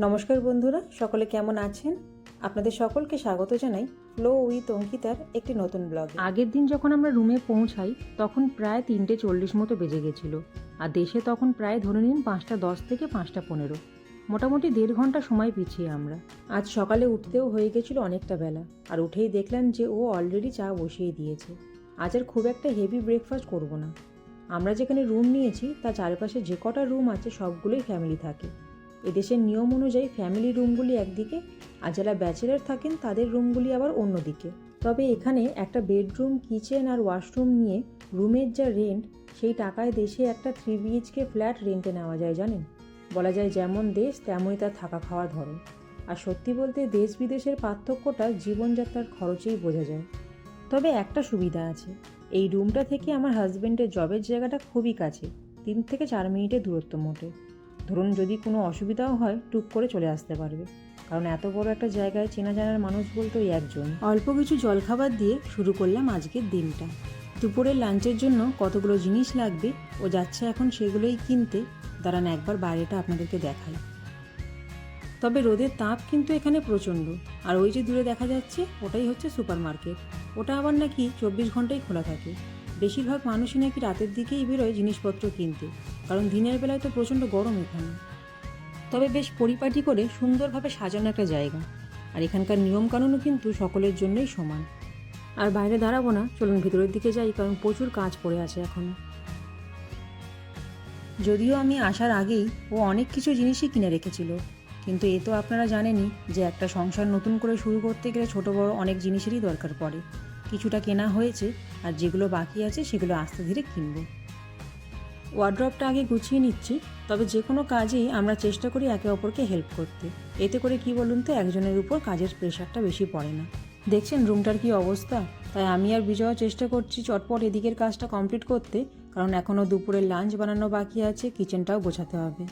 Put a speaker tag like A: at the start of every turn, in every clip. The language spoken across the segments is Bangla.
A: নমস্কার বন্ধুরা সকলে কেমন আছেন? আপনাদের সকলকে স্বাগত জানাই ফ্লো উইথ অঙ্কিতার একটি নতুন ব্লগ।
B: আগের দিন যখন আমরা রুমে পৌঁছাই তখন প্রায় তিনটে চল্লিশ মতো বেজে গেছিল। আর দেশে তখন প্রায় ধরে নিন পাঁচটা দশ থেকে পাঁচটা পনেরো। মোটামুটি দেড় ঘণ্টা সময় পিছিয়ে আমরা।
A: আজ সকালে উঠতেও হয়ে গেছিল অনেকটা বেলা। আর উঠেই দেখলাম যে ও অলরেডি চা বসিয়ে দিয়েছে। আজ আর খুব একটা হেভি ব্রেকফাস্ট করব না। আমরা যেখানে রুম নিয়েছি তার চারপাশে যে কটা রুম আছে সবগুলোই ফ্যামিলি থাকে। এদেশের নিয়ম অনুযায়ী ফ্যামিলি রুমগুলি একদিকে আর যারা ব্যাচেলার থাকেন তাদের রুমগুলি আবার অন্যদিকে। তবে এখানে একটা বেডরুম কিচেন আর ওয়াশরুম নিয়ে রুমের যা রেন্ট সেই টাকায় দেশে একটা থ্রি বিএইচকে ফ্ল্যাট রেন্টে নেওয়া যায়, জানেন? বলা যায় যেমন দেশ, তেমনই তার থাকা খাওয়ার ধরন। আর সত্যি বলতে দেশ বিদেশের পার্থক্যটা জীবনযাত্রার খরচেই বোঝা যায়। তবে একটা সুবিধা আছে। এই রুমটা থেকে আমার হাজব্যান্ডের জবের জায়গাটা খুবই কাছে, তিন থেকে চার মিনিটের দূরত্ব মোটে। ধরুন যদি কোনো অসুবিধাও হয়, টুক করে চলে আসতে পারবে। কারণ এত বড় একটা জায়গায় চেনা জানার মানুষ বলতে ওই একজন। অল্প কিছু জলখাবার দিয়ে শুরু করলাম আজকের দিনটা। দুপুরের লাঞ্চের জন্য কতগুলো জিনিস লাগবে ও যাচ্ছে এখন সেগুলোই কিনতে। দাঁড়ান, একবার বাইরেটা আপনাদেরকে দেখাই। তবে রোদের তাপ কিন্তু এখানে প্রচণ্ড। আর ওই যে দূরে দেখা যাচ্ছে, ওটাই হচ্ছে সুপার মার্কেট ওটা আবার নাকি চব্বিশ ঘন্টাই খোলা থাকে। বেশিরভাগ মানুষই নাকি রাতের দিকেই বেরোয় জিনিসপত্র কিনতে। কারণ দিনের বেলায় তো প্রচণ্ড গরম এখানে। তবে বেশ পরিপাটি করে সুন্দরভাবে সাজানো একটা জায়গা। আর এখানকার নিয়মকানুনও কিন্তু সকলের জন্যই সমান। আর বাইরে দাঁড়াবো না, চলুন ভিতরের দিকে যাই, কারণ প্রচুর কাজ পড়ে আছে এখনও যদিও আমি আসার আগেই ও অনেক কিছু জিনিসই কিনে রেখেছিল, কিন্তু এ তো আপনারা জানেনই যে একটা সংসার নতুন করে শুরু করতে গেলে ছোট বড় অনেক জিনিসেরই দরকার পড়ে। কিছুটা কেনা হয়েছে, আর যেগুলো বাকি আছে সেগুলো আস্তে ধীরে কিনবো। ওয়ার্ড্রপটা আগে গুছিয়ে নিচ্ছি, তবে যে কোনো কাজেই আমরা চেষ্টা করি একে অপরকে হেল্প করতে। এতে করে কি বলুন তো, একজনের উপর কাজের প্রেশারটা বেশি পড়ে না। দেখছেন রুমটার কি অবস্থা? তাই আমি আর বিজয় চেষ্টা করছি চটপট এদিকের কাজটা কমপ্লিট করতে, কারণ এখনও দুপুরের লাঞ্চ বানানো বাকি আছে কিচেনটাও গোছাতে হবে।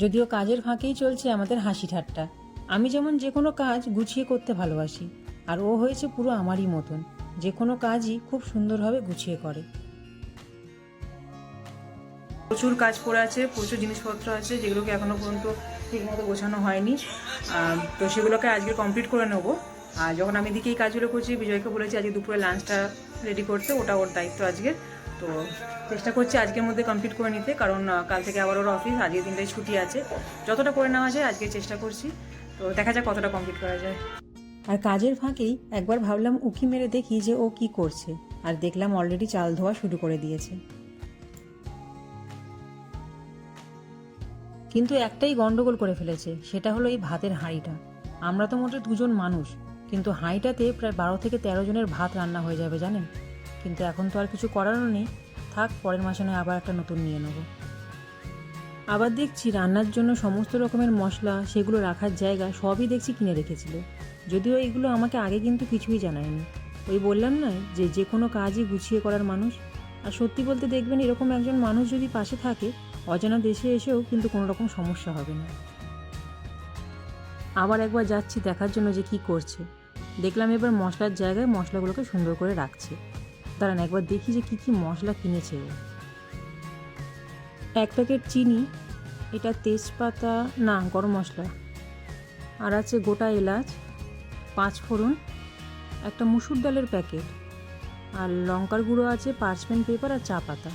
A: যদিও কাজের ফাঁকেই চলছে আমাদের হাসি ঠাট্টা। আমি যেমন যে কোনো কাজ গুছিয়ে করতে ভালোবাসি, আর ও হয়েছে পুরো আমারই মতন। যে কোনো কাজই খুব সুন্দরভাবে গুছিয়ে করে। প্রচুর কাজ পড়ে আছে, প্রচুর জিনিসপত্র আছে, যেগুলোকে এখনও পর্যন্ত ঠিকমতো গোছানো হয়নি। তো সেগুলোকে আজকে কমপ্লিট করে নেব। আর যখন আমি এদিকে এই কাজগুলো করছি, বিজয়কে বলেছি আজকে দুপুরে লাঞ্চটা রেডি করতে, ওটা ওর দায়িত্ব আজকের তো চেষ্টা করছি আজকের মধ্যে কমপ্লিট করে নিতে, কারণ কাল থেকে আবার ওর অফিস আজকের দিনটাই ছুটি আছে। যতটা করে নেওয়া যায় আজকে চেষ্টা করছি। তো দেখা যাক কতটা কমপ্লিট করা যায়। আর কাজের ফাঁকেই একবার ভাবলাম উকি মেরে দেখি যে ও কি করছে, আর দেখলাম অলরেডি চাল ধোয়া শুরু করে দিয়েছে। কিন্তু একটাই গন্ডগোল করে ফেলেছে, সেটা হলো এই ভাতের হাঁড়িটা। আমরা তো মোটে দুজন মানুষ, কিন্তু হাঁড়িটাতে প্রায় বারো থেকে তেরো জনের ভাত রান্না হয়ে যাবে, জানেন? কিন্তু এখন তো আর কিছু করারও নেই। থাক, পরের মাসে নয়, আবার একটা নতুন নিয়ে নেব। আবার দেখছি রান্নার জন্য সমস্ত রকমের মশলা, সেগুলো রাখার জায়গা সবই দেখছি কিনে রেখেছিল। যদিও এইগুলো আমাকে আগে কিন্তু কিছুই জানায়নি। ওই বললাম না, যে যে কোনো কাজই গুছিয়ে করার মানুষ। আর সত্যি বলতে দেখবেন এরকম একজন মানুষ যদি পাশে থাকে, অজানা দেশে এসেও কিন্তু কোনো রকম সমস্যা হবে না। আবার একবার যাচ্ছি দেখার জন্য যে কি করছে। দেখলাম এবার মশলার জায়গায় মশলাগুলোকে সুন্দর করে রাখছে। দাঁড়ান একবার দেখি যে কি কি মশলা কিনেছে ও। এক প্যাকেট চিনি, এটা তেজপাতা, না, গরম মশলা। আর আছে গোটা এলাচ, পাঁচ ফোড়ন, একটা মুসুর ডালের প্যাকেট। আর লঙ্কার গুঁড়ো আছে পার্চমেন্ট পেপার আর চা পাতা।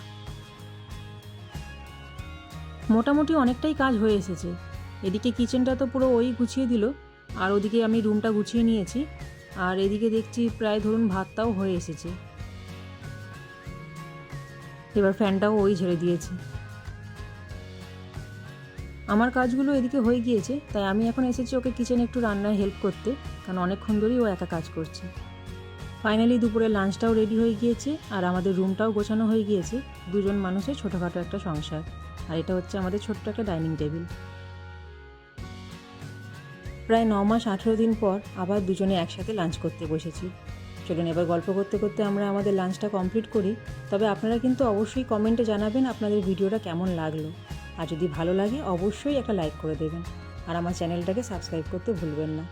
A: মোটামুটি অনেকটাই কাজ হয়ে এসেছে। এদিকে কিচেনটা তো পুরো ওই গুছিয়ে দিল, আর ওদিকে আমি রুমটা গুছিয়ে নিয়েছি। আর এদিকে দেখছি প্রায় ধরুন ভাতটাও হয়ে এসেছে। এবার ফ্যানটাও ওই ঝেড়ে দিয়েছে। আমার কাজগুলো এদিকে হয়ে গিয়েছে, তাই আমি এখন এসেছি ওকে কিচেনে একটু রান্নায় হেল্প করতে, কারণ অনেকক্ষণ ধরেই ও একা কাজ করছে। ফাইনালি দুপুরে লাঞ্চটাও রেডি হয়ে গিয়েছে, আর আমাদের রুমটাও গোছানো হয়ে গিয়েছে, দুজন মানুষের ছোটোখাটো একটা সংসার, আর এটা হচ্ছে আমাদের ছোট্ট একটা ডাইনিং টেবিল প্রায় ন মাস আঠেরো দিন পর আবার দুজনে একসাথে লাঞ্চ করতে বসেছি। চলুন, এবার গল্প করতে করতে আমরা আমাদের লাঞ্চটা কমপ্লিট করি। তবে আপনারা কিন্তু অবশ্যই কমেন্টে জানাবেন আপনাদের ভিডিওটা কেমন লাগল। আর যদি ভালো লাগে, অবশ্যই একটা লাইক করে দেবেন। আর আমার চ্যানেলটাকে সাবস্ক্রাইব করতে ভুলবেন না।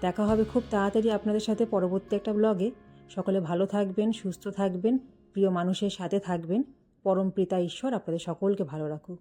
A: দেখা হবে খুব তাড়াতাড়ি আপনাদের সাথে পরবর্তী একটা ব্লগে সকলে ভালো থাকবেন, সুস্থ থাকবেন, প্রিয় মানুষের সাথে থাকবেন। পরম পিতা ঈশ্বর আপনাদের সকলকে ভালো রাখুক।